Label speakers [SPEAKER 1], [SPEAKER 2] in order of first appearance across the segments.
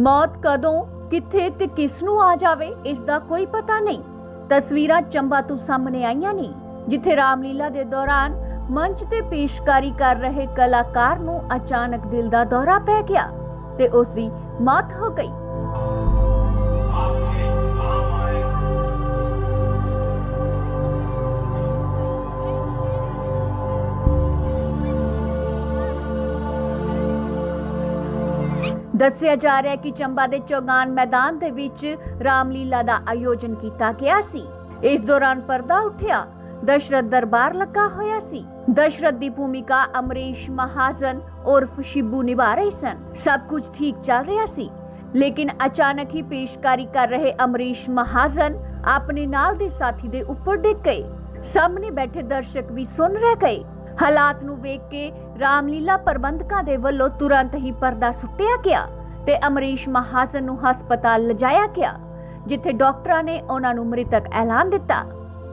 [SPEAKER 1] ਮੌਤ ਕਦੋਂ, ਕਿੱਥੇ ਤੇ ਕਿਸ ਨੂੰ ਆ ਜਾਵੇ, ਇਸ ਦਾ ਕੋਈ ਪਤਾ ਨਹੀਂ। ਤਸਵੀਰਾਂ ਚੰਬਾ ਤੋਂ ਸਾਹਮਣੇ ਆਈਆਂ ਨੇ, ਜਿੱਥੇ ਰਾਮਲੀਲਾ ਦੇ ਦੌਰਾਨ ਮੰਚ ਤੇ ਪੇਸ਼ਕਾਰੀ ਕਰ ਰਹੇ ਕਲਾਕਾਰ ਨੂੰ ਅਚਾਨਕ ਦਿਲ ਦਾ ਦੌਰਾ ਪੈ ਗਿਆ ਤੇ ਉਸ ਦੀ ਮੌਤ ਹੋ ਗਈ। ਦੱਸਿਆ ਜਾ ਰਿਹਾ ਹੈ ਕਿ ਚੰਬਾ ਦੇ ਚੌਗਾਨ ਮੈਦਾਨ ਦੇ ਵਿੱਚ ਰਾਮਲੀਲਾ ਦਾ ਆਯੋਜਨ ਕੀਤਾ ਗਿਆ ਸੀ। ਇਸ ਦੌਰਾਨ ਪਰਦਾ ਉੱਠਿਆ, ਦਸ਼ਰਥ ਦਰਬਾਰ ਲੱਗਾ ਹੋਇਆ ਸੀ। ਦਸ਼ਰਥ ਦੀ ਭੂਮਿਕਾ ਅਮਰੀਸ਼ ਮਹਾਜਨ ਉਰਫ ਸ਼ਿਬੂ ਨਿਭਾ ਰਹੇ ਸਨ। ਸਭ ਕੁਝ ਠੀਕ ਚੱਲ ਰਿਹਾ ਸੀ, ਲੇਕਿਨ ਅਚਾਨਕ ਹੀ ਪੇਸ਼ਕਾਰੀ ਕਰ ਰਹੇ ਅਮਰੀਸ਼ ਮਹਾਜਨ ਆਪਣੇ ਨਾਲ ਦੇ ਸਾਥੀ ਦੇ ਉੱਪਰ ਡਿੱਗ ਗਏ। ਸਾਹਮਣੇ ਬੈਠੇ ਦਰਸ਼ਕ ਵੀ ਸੁਣ ਰਹਿ ਗਏ। ਹਾਲਾਤ ਨੂੰ ਵੇਖ ਕੇ ਰਾਮਲੀਲਾ ਪ੍ਰਬੰਧਕਾਂ ਦੇ ਵੱਲੋਂ ਤੁਰੰਤ ਹੀ ਪਰਦਾ ਸੁੱਟਿਆ ਗਿਆ ਤੇ ਅਮਰੀਸ਼ ਮਹਾਜਨ ਨੂੰ ਹਸਪਤਾਲ ਲਿਜਾਇਆ ਗਿਆ, ਜਿੱਥੇ ਡਾਕਟਰਾਂ ਨੇ ਉਹਨਾਂ ਨੂੰ ਮ੍ਰਿਤਕ ਐਲਾਨ ਦਿੱਤਾ।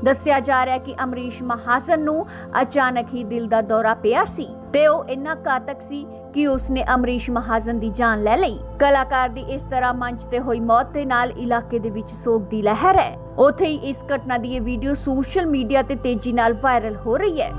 [SPEAKER 1] ਦੱਸਿਆ ਜਾ ਰਿਹਾ ਹੈ ਕਿ ਅਮਰੀਸ਼ ਮਹਾਜਨ ਨੂੰ ਅਚਾਨਕ ਹੀ ਦਿਲ ਦਾ ਦੌਰਾ ਪਿਆ ਸੀ ਤੇ ਉਹ ਇੰਨਾ ਘਾਤਕ ਸੀ ਕਿ ਉਸਨੇ ਅਮਰੀਸ਼ ਮਹਾਜਨ ਦੀ ਜਾਨ ਲੈ ਲਈ। ਕਲਾਕਾਰ ਦੀ ਇਸ ਤਰ੍ਹਾਂ ਮੰਚ ਤੇ ਹੋਈ ਮੌਤ ਦੇ ਨਾਲ ਇਲਾਕੇ ਦੇ ਵਿੱਚ ਸੋਗ ਦੀ ਲਹਿਰ ਹੈ। ਉੱਥੇ ਹੀ ਇਸ ਘਟਨਾ ਦੀ ਇਹ ਵੀਡੀਓ ਸੋਸ਼ਲ ਮੀਡੀਆ ਤੇ ਤੇਜ਼ੀ ਨਾਲ ਵਾਇਰਲ ਹੋ ਰਹੀ ਹੈ।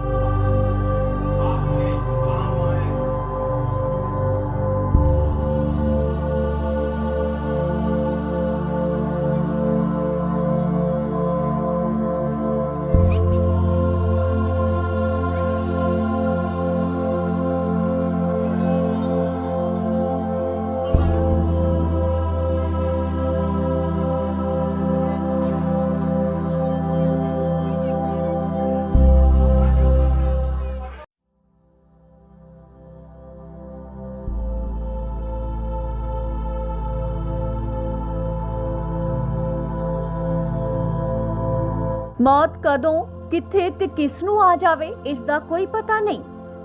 [SPEAKER 1] ਮੌਤ ਕਦੋਂ, ਕਿੱਥੇ ਤੇ ਕਿਸ ਨੂੰ ਆ ਜਾਵੇ, ਇਸ ਦਾ ਕੋਈ ਪਤਾ ਨਹੀਂ।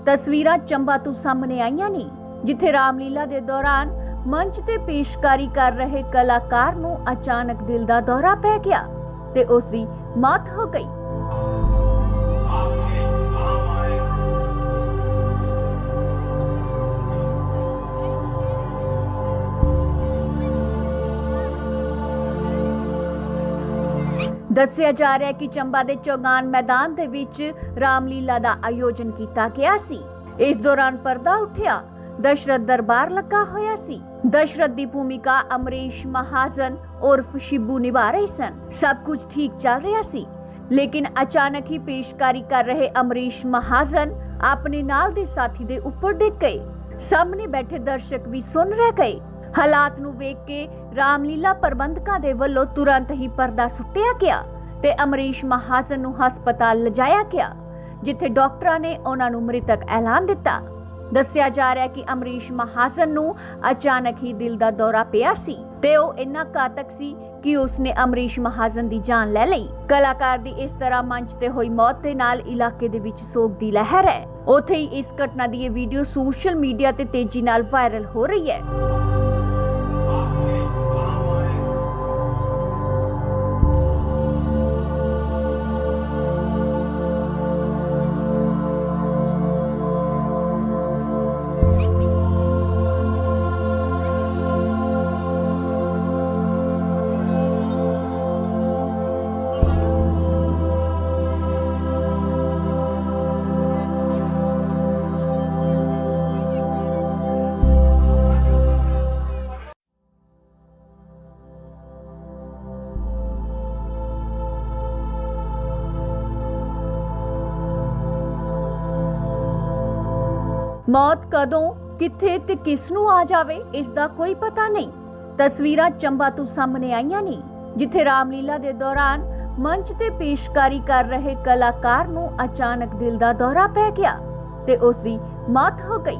[SPEAKER 1] ਤਸਵੀਰਾਂ ਚੰਬਾ ਤੋਂ ਸਾਹਮਣੇ ਆਈਆਂ ਨੇ, ਜਿੱਥੇ ਰਾਮਲੀਲਾ ਦੇ ਦੌਰਾਨ ਮੰਚ ਤੇ ਪੇਸ਼ਕਾਰੀ ਕਰ ਰਹੇ ਕਲਾਕਾਰ ਨੂੰ ਅਚਾਨਕ ਦਿਲ ਦਾ ਦੌਰਾ ਪੈ ਗਿਆ ਤੇ ਉਸ ਦੀ ਮੌਤ ਹੋ ਗਈ। ਦੱਸਿਆ ਜਾ ਰਿਹਾ ਹੈ ਕਿ ਚੰਬਾ ਦੇ ਚੌਗਾਨ ਮੈਦਾਨ ਦੇ ਵਿੱਚ ਰਾਮਲੀਲਾ ਦਾ ਆਯੋਜਨ ਕੀਤਾ ਗਿਆ ਸੀ। ਇਸ ਦੌਰਾਨ ਪਰਦਾ ਉੱਠਿਆ। ਦਸ਼ਰਥ ਦਰਬਾਰ ਲੱਗਾ ਹੋਇਆ ਸੀ। ਦਸ਼ਰਥ ਦੀ ਭੂਮਿਕਾ ਅਮਰੀਸ਼, ਮਹਾਜਨ, ਉਰਫ ਸ਼ਿਬੂ ਨਿਭਾ ਰਹੇ ਸਨ। ਸਭ ਕੁਝ ਠੀਕ ਚੱਲ ਰਿਹਾ ਸੀ। ਲੇਕਿਨ ਅਚਾਨਕ ਹੀ ਪੇਸ਼ਕਾਰੀ ਕਰ ਰਹੇ ਅਮਰੀਸ਼, ਮਹਾਜਨ ਆਪਣੇ ਨਾਲ ਦੇ ਸਾਥੀ ਦੇ ਉੱਪਰ ਡਿੱਗ ਗਏ। ਸਾਹਮਣੇ ਬੈਠੇ ਦਰਸ਼ਕ ਵੀ ਸੁਣ ਰਹਿ ਗਏ। ਹਾਲਾਤ ਨੂੰ ਵੇਖ ਕੇ ਰਾਮਲੀਲਾ ਪ੍ਰਬੰਧਕਾਂ ਦੇ ਵੱਲੋਂ ਤੁਰੰਤ ਹੀ ਪਰਦਾ ਸੁੱਟਿਆ ਗਿਆ ਤੇ ਅਮਰੀਸ਼ ਮਹਾਜਨ ਨੂੰ ਹਸਪਤਾਲ ਲਿਜਾਇਆ ਗਿਆ, ਜਿੱਥੇ ਡਾਕਟਰਾਂ ਨੇ ਉਹਨਾਂ ਨੂੰ ਮ੍ਰਿਤਕ ਐਲਾਨ ਦਿੱਤਾ। ਦੱਸਿਆ ਜਾ ਰਿਹਾ ਹੈ ਕਿ ਅਮਰੀਸ਼ ਮਹਾਜਨ ਨੂੰ ਅਚਾਨਕ ਹੀ ਦਿਲ ਦਾ ਦੌਰਾ ਪਿਆ ਸੀ ਤੇ ਉਹ ਇੰਨਾ ਘਾਤਕ ਸੀ ਕਿ ਉਸਨੇ ਅਮਰੀਸ਼ ਮਹਾਜਨ ਦੀ ਜਾਨ ਲੈ ਲਈ। ਕਲਾਕਾਰ ਦੀ ਇਸ ਤਰ੍ਹਾਂ ਮੰਚ ਤੇ ਹੋਈ ਮੌਤ ਦੇ ਨਾਲ ਇਲਾਕੇ ਦੇ ਵਿੱਚ ਸੋਗ ਦੀ ਲਹਿਰ ਹੈ। ਉੱਥੇ ਹੀ ਇਸ ਘਟਨਾ ਦੀ ਇਹ ਵੀਡੀਓ ਸੋਸ਼ਲ ਮੀਡੀਆ ਤੇ ਤੇਜ਼ੀ ਨਾਲ ਵਾਇਰਲ ਹੋ ਰਹੀ ਹੈ। ਮੌਤ ਕਦੋਂ, ਕਿੱਥੇ ਤੇ ਕਿਸ ਨੂੰ ਆ ਜਾਵੇ, ਇਸ ਦਾ ਕੋਈ ਪਤਾ ਨਹੀਂ। ਤਸਵੀਰਾਂ ਚੰਬਾ ਤੋਂ ਸਾਹਮਣੇ ਆਈਆਂ ਨੇ, ਜਿੱਥੇ ਰਾਮਲੀਲਾ ਦੇ ਦੌਰਾਨ ਮੰਚ ਤੇ ਪੇਸ਼ਕਾਰੀ ਕਰ ਰਹੇ ਕਲਾਕਾਰ ਨੂੰ ਅਚਾਨਕ ਦਿਲ ਦਾ ਦੌਰਾ ਪੈ ਗਿਆ ਤੇ ਉਸ ਦੀ ਮੌਤ ਹੋ ਗਈ।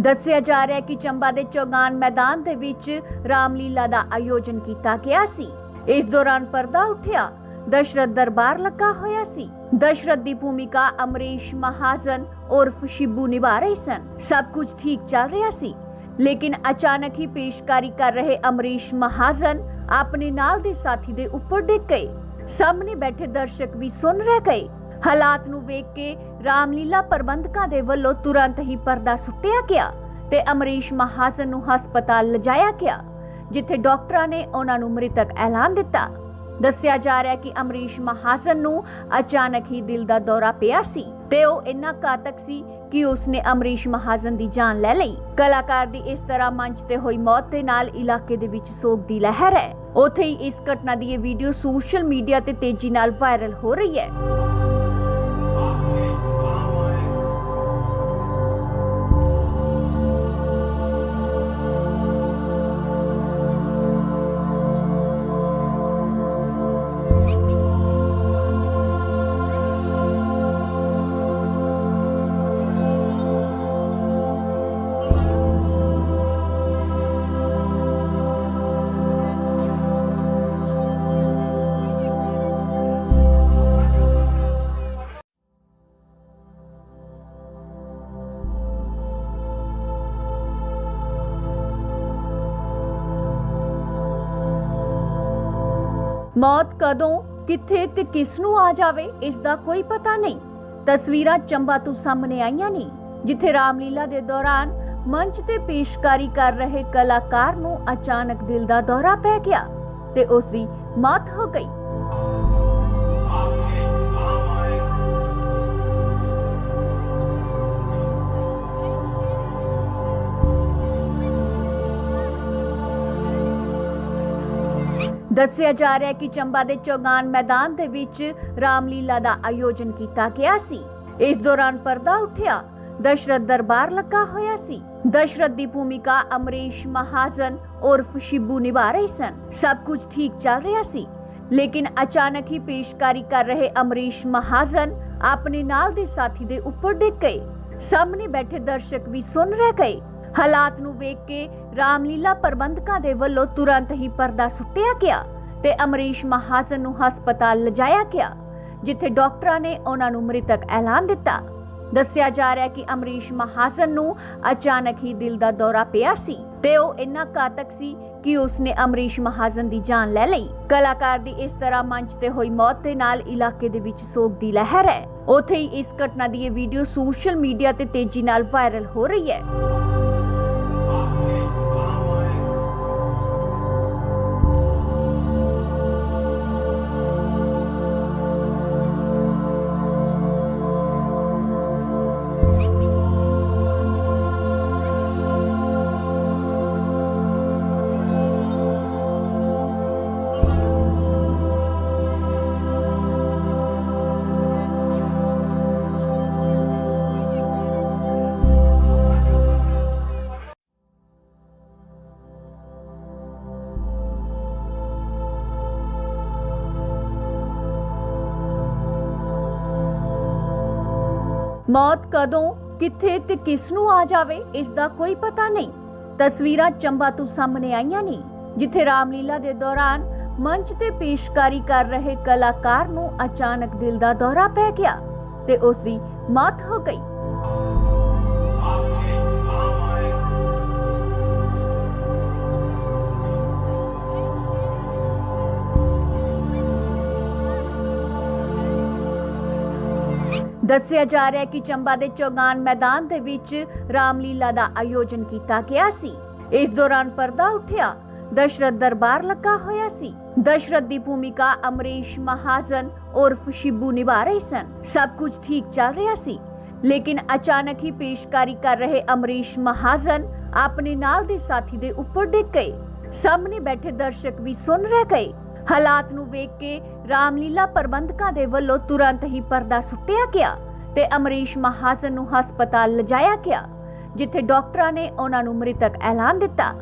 [SPEAKER 1] ਦੱਸਿਆ ਜਾ ਰਿਹਾ ਹੈ ਕਿ ਚੰਬਾ ਦੇ ਚੌਗਾਨ ਮੈਦਾਨ ਦੇ ਵਿੱਚ ਰਾਮਲੀਲਾ ਦਾ ਆਯੋਜਨ ਕੀਤਾ ਗਿਆ ਸੀ। ਇਸ ਦੌਰਾਨ ਪਰਦਾ ਉੱਠਿਆ। ਦਸ਼ਰਥ ਦਰਬਾਰ ਲੱਗਾ ਹੋਇਆ ਸੀ। ਦਸ਼ਰਥ ਦੀ ਭੂਮਿਕਾ ਅਮਰੀਸ਼ ਮਹਾਜਨ ਉਰਫ ਸ਼ਿਬੂ ਨਿਭਾ ਰਹੇ ਸਨ। ਸਭ ਕੁਝ ਠੀਕ ਚੱਲ ਰਿਹਾ ਸੀ। ਲੇਕਿਨ ਅਚਾਨਕ ਹੀ ਪੇਸ਼ਕਾਰੀ ਕਰ ਰਹੇ ਅਮਰੀਸ਼ ਮਹਾਜਨ ਆਪਣੇ ਨਾਲ ਦੇ ਸਾਥੀ ਦੇ ਉੱਪਰ ਡਿੱਗ ਗਏ। ਸਾਹਮਣੇ ਬੈਠੇ ਦਰਸ਼ਕ ਵੀ ਸੁਣ ਰਹਿ ਗਏ। ਹਾਲਾਤ ਨੂੰ ਵੇਖ ਕੇ ਰਾਮਲੀਲਾ ਪ੍ਰਬੰਧਕਾਂ ਦੇ ਵੱਲੋਂ ਤੁਰੰਤ ਹੀ ਪਰਦਾ ਸੁੱਟਿਆ ਗਿਆ ਤੇ ਅਮਰੀਸ਼ ਮਹਾਜਨ ਨੂੰ ਹਸਪਤਾਲ ਲਿਜਾਇਆ ਗਿਆ, ਜਿੱਥੇ ਡਾਕਟਰਾਂ ਨੇ ਉਹਨਾਂ ਨੂੰ ਮ੍ਰਿਤਕ ਐਲਾਨ ਦਿੱਤਾ। ਦੱਸਿਆ ਜਾ ਰਿਹਾ ਹੈ ਕਿ ਅਮਰੀਸ਼ ਮਹਾਜਨ ਨੂੰ ਅਚਾਨਕ ਹੀ ਦਿਲ ਦਾ ਦੌਰਾ ਪਿਆ ਸੀ ਤੇ ਉਹ ਇੰਨਾ ਘਾਤਕ ਸੀ ਕਿ ਉਸਨੇ ਅਮਰੀਸ਼ ਮਹਾਜਨ ਦੀ ਜਾਨ ਲੈ ਲਈ। ਕਲਾਕਾਰ ਦੀ ਇਸ ਤਰ੍ਹਾਂ ਮੰਚ ਤੇ ਹੋਈ ਮੌਤ ਦੇ ਨਾਲ ਇਲਾਕੇ ਦੇ ਵਿੱਚ ਸੋਗ ਦੀ ਲਹਿਰ ਹੈ। ਉੱਥੇ ਹੀ ਇਸ ਘਟਨਾ ਦੀ ਇਹ ਵੀਡੀਓ ਸੋਸ਼ਲ ਮੀਡੀਆ ਤੇ ਤੇਜ਼ੀ ਨਾਲ ਵਾਇਰਲ ਹੋ ਰਹੀ ਹੈ। ਮੌਤ ਕਦੋਂ, ਕਿੱਥੇ ਤੇ ਕਿਸ ਨੂੰ ਆ ਜਾਵੇ, ਇਸ ਦਾ ਕੋਈ ਪਤਾ ਨਹੀਂ। ਤਸਵੀਰਾਂ ਚੰਬਾ ਤੋਂ ਸਾਹਮਣੇ ਆਈਆਂ ਨੇ, ਜਿੱਥੇ ਰਾਮਲੀਲਾ ਦੇ ਦੌਰਾਨ ਮੰਚ ਤੇ ਪੇਸ਼ਕਾਰੀ ਕਰ ਰਹੇ ਕਲਾਕਾਰ ਨੂੰ ਅਚਾਨਕ ਦਿਲ ਦਾ ਦੌਰਾ ਪੈ ਗਿਆ ਤੇ ਉਸ ਦੀ ਮੌਤ ਹੋ ਗਈ। ਦੱਸਿਆ ਜਾ ਰਿਹਾ ਹੈ ਕਿ ਚੰਬਾ ਦੇ ਚੌਗਾਨ ਮੈਦਾਨ ਦੇ ਵਿੱਚ ਰਾਮਲੀਲਾ ਦਾ ਆਯੋਜਨ ਕੀਤਾ ਗਿਆ ਸੀ। ਇਸ ਦੌਰਾਨ ਪਰਦਾ ਉੱਠਿਆ। ਦਸ਼ਰਥ ਦਰਬਾਰ ਲੱਗਾ ਹੋਇਆ ਸੀ। ਦਸ਼ਰਥ ਦੀ ਭੂਮਿਕਾ ਅਮਰੀਸ਼ ਮਹਾਜਨ ਉਰਫ ਸ਼ਿਬੂ ਨਿਭਾ ਰਹੇ ਸਨ। ਸਭ ਕੁਝ ਠੀਕ ਚੱਲ ਰਿਹਾ ਸੀ। ਲੇਕਿਨ ਅਚਾਨਕ ਹੀ ਪੇਸ਼ਕਾਰੀ ਕਰ ਰਹੇ ਅਮਰੀਸ਼ ਮਹਾਜਨ ਆਪਣੇ ਨਾਲ ਦੇ ਸਾਥੀ ਦੇ ਉੱਪਰ ਡਿੱਗ ਗਏ। ਸਾਹਮਣੇ ਬੈਠੇ ਦਰਸ਼ਕ ਵੀ ਸੁਣ ਰਹਿ ਗਏ। ਹਾਲਾਤ ਨੂੰ ਵੇਖ ਕੇ ਰਾਮਲੀਲਾ ਪ੍ਰਬੰਧਕਾਂ ਦੇ ਵੱਲੋਂ ਤੁਰੰਤ ਹੀ ਪਰਦਾ ਸੁੱਟਿਆ ਗਿਆ ਤੇ ਅਮਰੀਸ਼ ਮਹਾਜਨ ਨੂੰ ਹਸਪਤਾਲ ਲਿਜਾਇਆ ਗਿਆ, ਜਿੱਥੇ ਡਾਕਟਰਾਂ ਨੇ ਉਹਨਾਂ ਨੂੰ ਮ੍ਰਿਤਕ ਐਲਾਨ ਦਿੱਤਾ। ਦੱਸਿਆ ਜਾ ਰਿਹਾ ਕਿ ਅਮਰੀਸ਼ ਮਹਾਜਨ ਨੂੰ ਅਚਾਨਕ ਹੀ ਦਿਲ ਦਾ ਦੌਰਾ ਪਿਆ ਸੀ ਤੇ ਉਹ ਇੰਨਾ ਘਾਤਕ ਸੀ ਕਿ ਉਸਨੇ ਅਮਰੀਸ਼ ਮਹਾਜਨ ਦੀ ਜਾਨ ਲੈ ਲਈ। ਕਲਾਕਾਰ ਦੀ ਇਸ ਤਰ੍ਹਾਂ ਮੰਚ ਤੇ ਹੋਈ ਮੌਤ ਦੇ ਨਾਲ ਇਲਾਕੇ ਦੇ ਵਿੱਚ ਸੋਗ ਦੀ ਲਹਿਰ ਹੈ। ਉੱਥੇ ਹੀ ਇਸ ਘਟਨਾ ਦੀ ਇਹ ਵੀਡੀਓ ਸੋਸ਼ਲ ਮੀਡੀਆ ਤੇ ਤੇਜ਼ੀ ਨਾਲ ਵਾਇਰਲ ਹੋ ਰਹੀ ਹੈ। ਮੌਤ ਕਦੋਂ, ਕਿੱਥੇ ਤੇ ਕਿਸ ਨੂੰ ਆ ਜਾਵੇ, ਇਸ ਦਾ ਕੋਈ ਪਤਾ ਨਹੀਂ। ਤਸਵੀਰਾਂ ਚੰਬਾ ਤੋਂ ਸਾਹਮਣੇ ਆਈਆਂ ਨੇ, ਜਿੱਥੇ ਰਾਮਲੀਲਾ ਦੇ ਦੌਰਾਨ ਮੰਚ ਤੇ ਪੇਸ਼ਕਾਰੀ ਕਰ ਰਹੇ ਕਲਾਕਾਰ ਨੂੰ ਅਚਾਨਕ ਦਿਲ ਦਾ ਦੌਰਾ ਪੈ ਗਿਆ ਤੇ ਉਸ ਦੀ ਮੌਤ ਹੋ ਗਈ। ਦੱਸਿਆ ਜਾ ਰਿਹਾ ਹੈ ਕਿ ਚੰਬਾ ਦੇ ਚੌਗਾਨ ਮੈਦਾਨ ਦੇ ਵਿੱਚ ਰਾਮਲੀਲਾ ਦਾ ਆਯੋਜਨ ਕੀਤਾ ਗਿਆ ਸੀ। ਇਸ ਦੌਰਾਨ ਪਰਦਾ ਉੱਠਿਆ, ਦਸ਼ਰਥ ਦਰਬਾਰ ਲੱਗਾ ਹੋਇਆ ਸੀ। ਦਸ਼ਰਥ ਦੀ ਭੂਮਿਕਾ ਅਮਰੀਸ਼ ਮਹਾਜਨ ਉਰਫ ਸ਼ਿਬੂ ਨਿਭਾ ਰਹੇ ਸਨ। ਸਭ ਕੁਝ ਠੀਕ ਚੱਲ ਰਿਹਾ ਸੀ, ਲੇਕਿਨ ਅਚਾਨਕ ਹੀ ਪੇਸ਼ਕਾਰੀ ਕਰ ਰਹੇ ਅਮਰੀਸ਼ ਮਹਾਜਨ ਆਪਣੇ ਨਾਲ ਦੇ ਸਾਥੀ ਦੇ ਉੱਪਰ ਡਿੱਗ ਗਏ। ਸਾਹਮਣੇ ਬੈਠੇ ਦਰਸ਼ਕ ਵੀ ਸੁਣ ਰਹਿ ਗਏ। ਹਾਲਾਤ ਨੂੰ ਵੇਖ ਕੇ ਰਾਮਲੀਲਾ ਪ੍ਰਬੰਧਕਾਂ ਦੇ ਵੱਲੋਂ ਤੁਰੰਤ ਹੀ ਪਰਦਾ ਸੁੱਟਿਆ ਗਿਆ ਤੇ ਅਮਰੀਸ਼ ਮਹਾਜਨ ਨੂੰ ਹਸਪਤਾਲ ਲਿਜਾਇਆ ਗਿਆ, ਜਿੱਥੇ ਡਾਕਟਰਾਂ ਨੇ ਉਹਨਾਂ ਨੂੰ ਮ੍ਰਿਤਕ ਐਲਾਨ ਦਿੱਤਾ।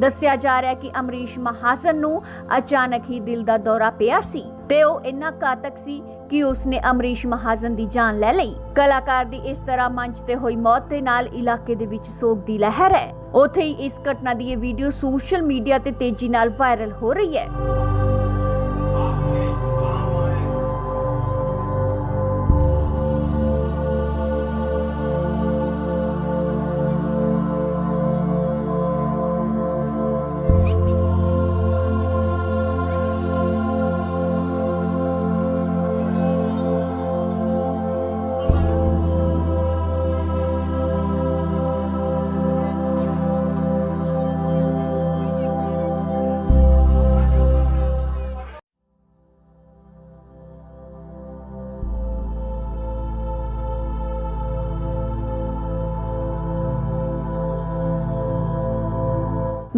[SPEAKER 1] ਦੱਸਿਆ ਜਾ ਰਿਹਾ ਹੈ ਕਿ ਅਮਰੀਸ਼ ਮਹਾਜਨ ਨੂੰ ਅਚਾਨਕ ਹੀ ਦਿਲ ਦਾ ਦੌਰਾ ਪਿਆ ਸੀ ਤੇ ਉਹ ਇੰਨਾ ਘਾਤਕ ਸੀ ਕਿ ਉਸਨੇ ਅਮਰੀਸ਼ ਮਹਾਜਨ ਦੀ ਜਾਨ ਲੈ ਲਈ। ਕਲਾਕਾਰ ਦੀ ਇਸ ਤਰ੍ਹਾਂ ਮੰਚ ਤੇ ਹੋਈ ਮੌਤ ਦੇ ਨਾਲ ਇਲਾਕੇ ਦੇ ਵਿੱਚ ਸੋਗ ਦੀ ਲਹਿਰ ਹੈ। ਉੱਥੇ ਹੀ ਇਸ ਘਟਨਾ ਦੀ ਇਹ ਵੀਡੀਓ ਸੋਸ਼ਲ ਮੀਡੀਆ ਤੇ ਤੇਜ਼ੀ ਨਾਲ ਵਾਇਰਲ ਹੋ ਰਹੀ ਹੈ।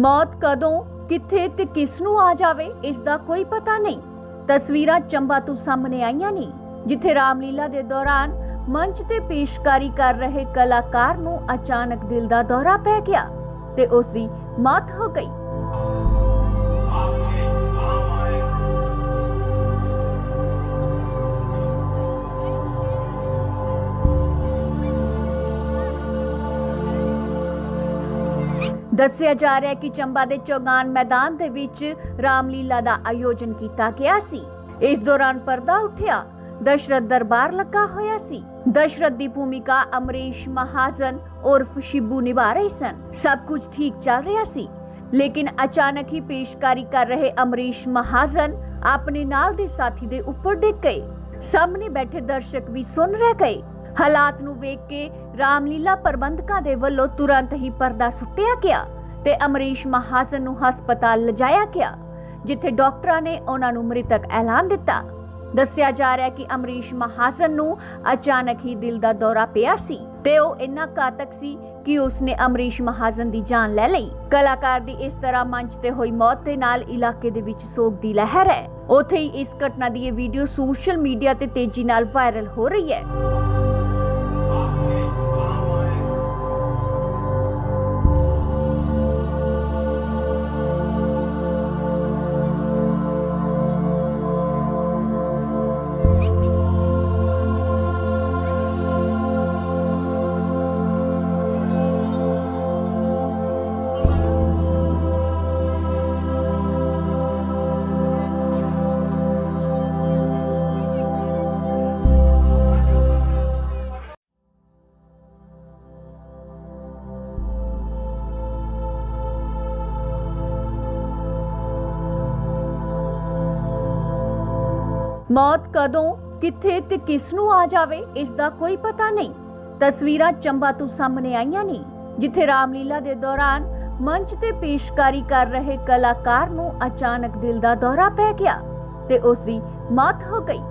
[SPEAKER 1] ਮੌਤ ਕਦੋਂ, ਕਿੱਥੇ ਤੇ ਕਿਸ ਨੂੰ ਆ ਜਾਵੇ, ਇਸ ਦਾ ਕੋਈ ਪਤਾ ਨਹੀਂ। ਤਸਵੀਰਾਂ ਚੰਬਾ ਤੋਂ ਸਾਹਮਣੇ ਆਈਆਂ ਨੇ, ਜਿੱਥੇ ਰਾਮਲੀਲਾ ਦੇ ਦੌਰਾਨ ਮੰਚ ਤੇ ਪੇਸ਼ਕਾਰੀ ਕਰ ਰਹੇ ਕਲਾਕਾਰ ਨੂੰ ਅਚਾਨਕ ਦਿਲ ਦਾ ਦੌਰਾ ਪੈ ਗਿਆ ਤੇ ਉਸ ਦੀ ਮੌਤ ਹੋ ਗਈ। ਦੱਸਿਆ ਜਾ ਰਿਹਾ ਹੈ ਕਿ ਚੰਬਾ ਦੇ ਚੌਗਾਨ ਮੈਦਾਨ ਦੇ ਵਿੱਚ ਰਾਮਲੀਲਾ ਦਾ ਆਯੋਜਨ ਕੀਤਾ ਗਿਆ ਸੀ। ਇਸ ਦੌਰਾਨ ਪਰਦਾ ਉੱਠਿਆ। ਦਸ਼ਰਥ ਦਰਬਾਰ ਲੱਗਾ ਹੋਇਆ ਸੀ। ਦਸ਼ਰਥ ਦੀ ਭੂਮਿਕਾ ਅਮਰੀਸ਼, ਮਹਾਜਨ, ਉਰਫ ਸ਼ਿਬੂ ਨਿਭਾ ਰਹੇ ਸਨ। ਸਭ ਕੁਝ ਠੀਕ ਚੱਲ ਰਿਹਾ ਸੀ। ਲੇਕਿਨ ਅਚਾਨਕ ਹੀ ਪੇਸ਼ਕਾਰੀ ਕਰ ਰਹੇ ਅਮਰੀਸ਼, ਮਹਾਜਨ ਆਪਣੇ ਨਾਲ ਦੇ ਸਾਥੀ ਦੇ ਉੱਪਰ ਡਿੱਗ ਗਏ। ਸਾਹਮਣੇ ਬੈਠੇ ਦਰਸ਼ਕ ਵੀ ਸੁਣ ਰਹਿ ਗਏ। ਹਾਲਾਤ ਨੂੰ ਵੇਖ ਕੇ ਰਾਮਲੀਲਾ ਪ੍ਰਬੰਧਕਾਂ ਦੇ ਵੱਲੋਂ ਤੁਰੰਤ ਹੀ ਪਰਦਾ ਸੁੱਟਿਆ ਗਿਆ ਤੇ ਅਮਰੀਸ਼ ਮਹਾਜਨ ਨੂੰ ਹਸਪਤਾਲ ਲਿਜਾਇਆ ਗਿਆ, ਜਿੱਥੇ ਡਾਕਟਰਾਂ ਨੇ ਉਹਨਾਂ ਨੂੰ ਮ੍ਰਿਤਕ ਐਲਾਨ ਦਿੱਤਾ। ਦੱਸਿਆ ਜਾ ਰਿਹਾ ਹੈ ਕਿ ਅਮਰੀਸ਼ ਮਹਾਜਨ ਨੂੰ ਅਚਾਨਕ ਹੀ ਦਿਲ ਦਾ ਦੌਰਾ ਪਿਆ ਸੀ ਤੇ ਉਹ ਇੰਨਾ ਘਾਤਕ ਸੀ ਕਿ ਉਸਨੇ ਅਮਰੀਸ਼ ਮਹਾਜਨ ਦੀ ਜਾਨ ਲੈ ਲਈ। ਕਲਾਕਾਰ ਦੀ ਇਸ ਤਰ੍ਹਾਂ ਮੰਚ ਤੇ ਹੋਈ ਮੌਤ ਦੇ ਨਾਲ ਇਲਾਕੇ ਦੇ ਵਿੱਚ ਸੋਗ ਦੀ ਲਹਿਰ ਹੈ। ਉੱਥੇ ਹੀ ਇਸ ਘਟਨਾ ਦੀ ਇਹ ਵੀਡੀਓ ਸੋਸ਼ਲ ਮੀਡੀਆ ਤੇ ਤੇਜ਼ੀ ਨਾਲ ਵਾਇਰਲ ਹੋ ਰਹੀ ਹੈ। ਮੌਤ ਕਦੋਂ, ਕਿੱਥੇ ਤੇ ਕਿਸ ਨੂੰ ਆ ਜਾਵੇ, ਇਸ ਦਾ ਕੋਈ ਪਤਾ ਨਹੀਂ। ਤਸਵੀਰਾਂ ਚੰਬਾ ਤੋਂ ਸਾਹਮਣੇ ਆਈਆਂ ਨੇ, ਜਿੱਥੇ ਰਾਮਲੀਲਾ ਦੇ ਦੌਰਾਨ ਮੰਚ ਤੇ ਪੇਸ਼ਕਾਰੀ ਕਰ ਰਹੇ ਕਲਾਕਾਰ ਨੂੰ ਅਚਾਨਕ ਦਿਲ ਦਾ ਦੌਰਾ ਪੈ ਗਿਆ ਤੇ ਉਸ ਦੀ ਮੌਤ ਹੋ ਗਈ।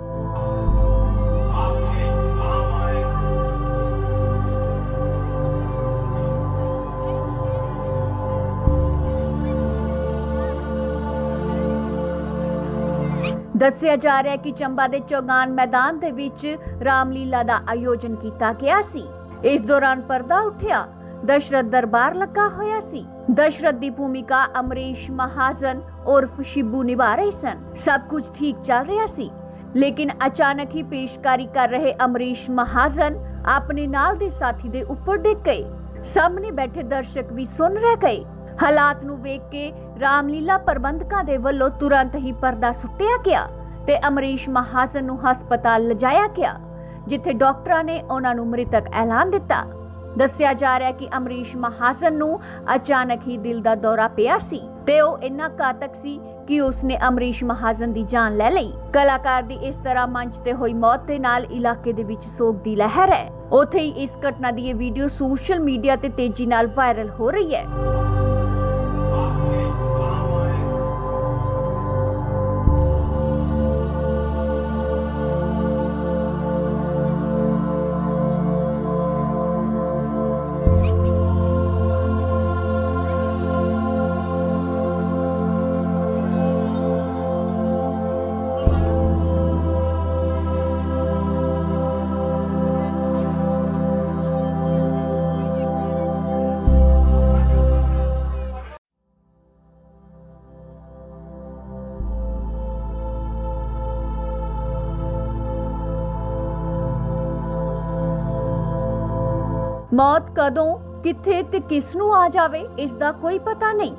[SPEAKER 1] ਦੱਸਿਆ ਜਾ ਰਿਹਾ ਹੈ ਕਿ ਚੰਬਾ ਦੇ ਚੌਗਾਨ ਮੈਦਾਨ ਦੇ ਵਿੱਚ ਰਾਮਲੀਲਾ ਦਾ ਆਯੋਜਨ ਕੀਤਾ ਗਿਆ ਸੀ। ਇਸ ਦੌਰਾਨ ਪਰਦਾ ਉੱਠਿਆ। ਦਸ਼ਰਥ ਦਰਬਾਰ ਲੱਗਾ ਹੋਇਆ ਸੀ। ਦਸ਼ਰਥ ਦੀ ਭੂਮਿਕਾ ਅਮਰੀਸ਼ ਮਹਾਜਨ ਉਰਫ ਸ਼ਿਬੂ ਨਿਭਾ ਰਹੇ ਸਨ। ਸਭ ਕੁਝ ਠੀਕ ਚੱਲ ਰਿਹਾ ਸੀ। ਲੇਕਿਨ ਅਚਾਨਕ ਹੀ ਪੇਸ਼ਕਾਰੀ ਕਰ ਰਹੇ ਅਮਰੀਸ਼ ਮਹਾਜਨ ਆਪਣੇ ਨਾਲ ਦੇ ਸਾਥੀ ਦੇ ਉੱਪਰ ਡਿੱਗ ਗਏ। ਸਾਹਮਣੇ ਬੈਠੇ ਦਰਸ਼ਕ ਵੀ ਸੁਣ ਰਹਿ ਗਏ। ਹਾਲਾਤ ਨੂੰ ਵੇਖ ਕੇ ਰਾਮਲੀਲਾ ਪ੍ਰਬੰਧਕਾਂ ਦੇ ਵੱਲੋਂ ਤੁਰੰਤ ਹੀ ਪਰਦਾ ਸੁੱਟਿਆ ਗਿਆ ਤੇ ਅਮਰੀਸ਼ ਮਹਾਜਨ ਨੂੰ ਹਸਪਤਾਲ ਲਿਜਾਇਆ ਗਿਆ, ਜਿੱਥੇ ਡਾਕਟਰਾਂ ਨੇ ਉਹਨਾਂ ਨੂੰ ਮ੍ਰਿਤਕ ਐਲਾਨ ਦਿੱਤਾ। ਦੱਸਿਆ ਜਾ ਰਿਹਾ ਹੈ ਕਿ ਅਮਰੀਸ਼ ਮਹਾਜਨ ਨੂੰ ਅਚਾਨਕ ਹੀ ਦਿਲ ਦਾ ਦੌਰਾ ਪਿਆ ਸੀ ਤੇ ਉਹ ਇੰਨਾ ਘਾਤਕ ਸੀ ਕਿ ਉਸਨੇ ਅਮਰੀਸ਼ ਮਹਾਜਨ ਦੀ ਜਾਨ ਲੈ ਲਈ। ਕਲਾਕਾਰ ਦੀ ਇਸ ਤਰ੍ਹਾਂ ਮੰਚ ਤੇ ਹੋਈ ਮੌਤ ਦੇ ਨਾਲ ਇਲਾਕੇ ਦੇ ਵਿੱਚ ਸੋਗ ਦੀ ਲਹਿਰ ਹੈ। ਉੱਥੇ ਹੀ ਇਸ ਘਟਨਾ ਦੀ ਇਹ ਵੀਡੀਓ ਸੋਸ਼ਲ ਮੀਡੀਆ ਤੇ ਤੇਜ਼ੀ ਨਾਲ ਵਾਇਰਲ ਹੋ ਰਹੀ ਹੈ। ਮੌਤ ਕਦੋਂ, ਕਿੱਥੇ ਤੇ ਕਿਸ ਨੂੰ ਆ ਜਾਵੇ, ਇਸ ਦਾ ਕੋਈ ਪਤਾ ਨਹੀਂ।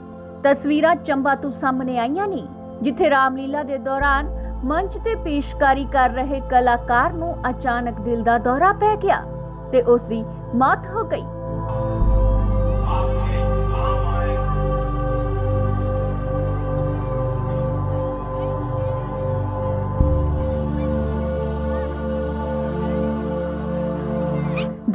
[SPEAKER 1] ਤਸਵੀਰਾਂ ਚੰਬਾ ਤੋਂ ਸਾਹਮਣੇ ਆਈਆਂ ਨੇ, ਜਿੱਥੇ ਰਾਮਲੀਲਾ ਦੇ ਦੌਰਾਨ ਮੰਚ ਤੇ ਪੇਸ਼ਕਾਰੀ ਕਰ ਰਹੇ ਕਲਾਕਾਰ ਨੂੰ ਅਚਾਨਕ ਦਿਲ ਦਾ ਦੌਰਾ ਪੈ ਗਿਆ ਤੇ ਉਸ ਦੀ ਮੌਤ ਹੋ ਗਈ।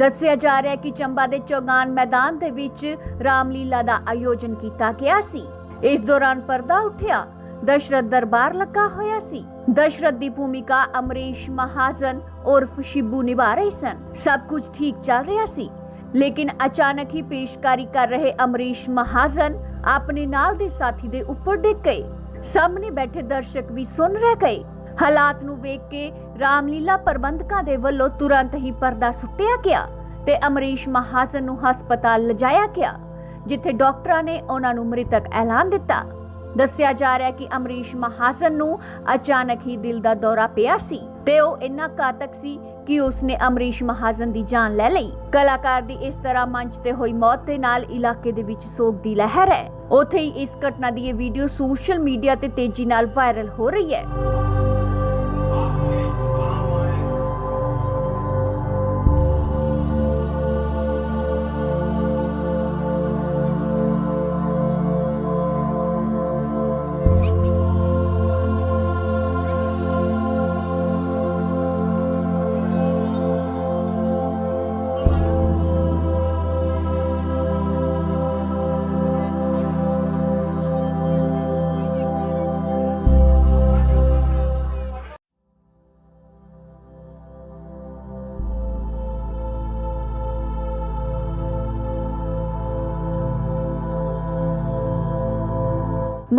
[SPEAKER 1] ਦੱਸਿਆ ਜਾ ਰਿਹਾ ਹੈ ਕਿ ਚੰਬਾ ਦੇ ਚੌਗਾਨ ਮੈਦਾਨ ਦੇ ਵਿੱਚ ਰਾਮਲੀਲਾ ਦਾ ਆਯੋਜਨ ਕੀਤਾ ਗਿਆ ਸੀ। ਇਸ ਦੌਰਾਨ ਪਰਦਾ ਉੱਠਿਆ। ਦਸ਼ਰਥ ਦਰਬਾਰ ਲੱਗਾ ਹੋਇਆ ਸੀ। ਦਸ਼ਰਥ ਦੀ ਭੂਮਿਕਾ ਅਮਰੀਸ਼ ਮਹਾਜਨ ਉਰਫ ਸ਼ਿਬੂ ਨਿਭਾ ਰਹੇ ਸਨ। ਸਭ ਕੁਝ ਠੀਕ ਚੱਲ ਰਿਹਾ ਸੀ। ਲੇਕਿਨ ਅਚਾਨਕ ਹੀ ਪੇਸ਼ਕਾਰੀ ਕਰ ਰਹੇ ਅਮਰੀਸ਼ ਮਹਾਜਨ ਆਪਣੇ ਨਾਲ ਦੇ ਸਾਥੀ ਦੇ ਉੱਪਰ ਡਿੱਗ ਗਏ। ਸਾਹਮਣੇ ਬੈਠੇ ਦਰਸ਼ਕ ਵੀ ਸੁਣ ਰਹਿ ਗਏ। ਹਾਲਾਤ ਨੂੰ ਵੇਖ ਕੇ ਰਾਮਲੀਲਾ ਪ੍ਰਬੰਧਕਾਂ ਦੇ ਵੱਲੋਂ ਤੁਰੰਤ ਹੀ ਪਰਦਾ ਸੁੱਟਿਆ ਗਿਆ ਤੇ ਅਮਰੀਸ਼ ਮਹਾਜਨ ਨੂੰ ਹਸਪਤਾਲ ਲਿਜਾਇਆ ਗਿਆ, ਜਿੱਥੇ ਡਾਕਟਰਾਂ ਨੇ ਉਹਨਾਂ ਨੂੰ ਮ੍ਰਿਤਕ ਐਲਾਨ ਦਿੱਤਾ। ਦੱਸਿਆ ਜਾ ਰਿਹਾ ਹੈ ਕਿ ਅਮਰੀਸ਼ ਮਹਾਜਨ ਨੂੰ ਅਚਾਨਕ ਹੀ ਦਿਲ ਦਾ ਦੌਰਾ ਪਿਆ ਸੀ ਤੇ ਉਹ ਇੰਨਾ ਘਾਤਕ ਸੀ ਕਿ ਉਸਨੇ ਅਮਰੀਸ਼ ਮਹਾਜਨ ਦੀ ਜਾਨ ਲੈ ਲਈ। ਕਲਾਕਾਰ ਦੀ ਇਸ ਤਰ੍ਹਾਂ ਮੰਚ ਤੇ ਹੋਈ ਮੌਤ ਦੇ ਨਾਲ ਇਲਾਕੇ ਦੇ ਵਿੱਚ ਸੋਗ ਦੀ ਲਹਿਰ ਹੈ। ਉੱਥੇ ਹੀ ਇਸ ਘਟਨਾ ਦੀ ਇਹ ਵੀਡੀਓ ਸੋਸ਼ਲ ਮੀਡੀਆ ਤੇ ਤੇਜ਼ੀ ਨਾਲ ਵਾਇਰਲ ਹੋ ਰਹੀ ਹੈ।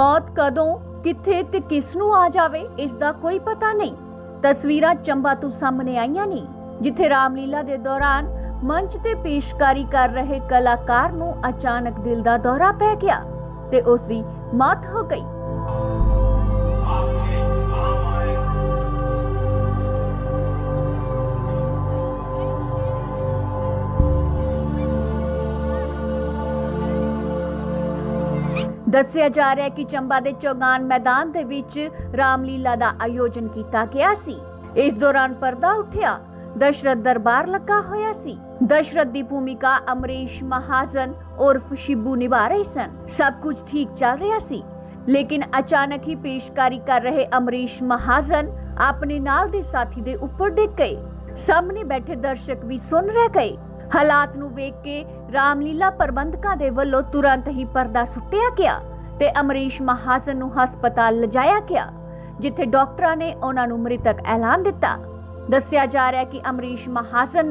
[SPEAKER 1] ਮੌਤ ਕਦੋਂ, ਕਿੱਥੇ ਤੇ ਕਿਸ ਨੂੰ ਆ ਜਾਵੇ ਇਸ ਦਾ ਕੋਈ ਪਤਾ ਨਹੀਂ। ਤਸਵੀਰਾਂ ਚੰਬਾ ਤੋਂ ਸਾਹਮਣੇ ਆਈਆਂ ਨੇ, ਜਿੱਥੇ ਰਾਮਲੀਲਾ ਦੇ ਦੌਰਾਨ ਮੰਚ ਤੇ ਪੇਸ਼ਕਾਰੀ ਕਰ ਰਹੇ ਕਲਾਕਾਰ ਨੂੰ ਅਚਾਨਕ ਦਿਲ ਦਾ ਦੌਰਾ ਪੈ ਗਿਆ ਤੇ ਉਸ ਦੀ ਮੌਤ ਹੋ ਗਈ। ਦੱਸਿਆ ਜਾ ਰਿਹਾ ਹੈ ਕਿ ਚੰਬਾ ਦੇ ਚੌਗਾਨ ਮੈਦਾਨ ਦੇ ਵਿੱਚ ਰਾਮਲੀਲਾ ਦਾ ਆਯੋਜਨ ਕੀਤਾ ਗਿਆ ਸੀ। ਇਸ ਦੌਰਾਨ ਪਰਦਾ ਉੱਠਿਆ, ਦਸ਼ਰਥ ਦਰਬਾਰ ਲੱਗਾ ਹੋਇਆ ਸੀ। ਦਸ਼ਰਥ ਦੀ ਭੂਮਿਕਾ ਅਮਰੀਸ਼ ਮਹਾਜਨ ਉਰਫ ਸ਼ਿਬੂ ਨਿਭਾ ਰਹੇ ਸਨ। ਸਭ ਕੁਝ ਠੀਕ ਚੱਲ ਰਿਹਾ ਸੀ, ਲੇਕਿਨ ਅਚਾਨਕ ਹੀ ਪੇਸ਼ਕਾਰੀ ਕਰ ਰਹੇ ਅਮਰੀਸ਼ ਮਹਾਜਨ ਆਪਣੇ ਨਾਲ ਦੇ ਸਾਥੀ ਦੇ ਉੱਪਰ ਡਿੱਗ ਗਏ। ਸਾਹਮਣੇ ਬੈਠੇ ਦਰਸ਼ਕ ਵੀ ਸੁਣ ਰਹਿ ਗਏ। ਹਾਲਾਤ ਨੂੰ ਵੇਖ ਕੇ ਰਾਮਲੀਲਾ ਪ੍ਰਬੰਧਕਾਂ ਦੇ ਵੱਲੋਂ ਤੁਰੰਤ ਹੀ ਪਰਦਾ ਸੁੱਟਿਆ ਗਿਆ ਤੇ ਅਮਰੀਸ਼ ਮਹਾਜਨ ਨੂੰ ਹਸਪਤਾਲ ਲਿਜਾਇਆ ਗਿਆ, ਜਿੱਥੇ ਡਾਕਟਰਾਂ ਨੇ ਉਹਨਾਂ ਨੂੰ ਮ੍ਰਿਤਕ ਐਲਾਨ ਦਿੱਤਾ। ਦੱਸਿਆ ਜਾ ਰਿਹਾ ਹੈ ਕਿ ਅਮਰੀਸ਼ ਮਹਾਜਨ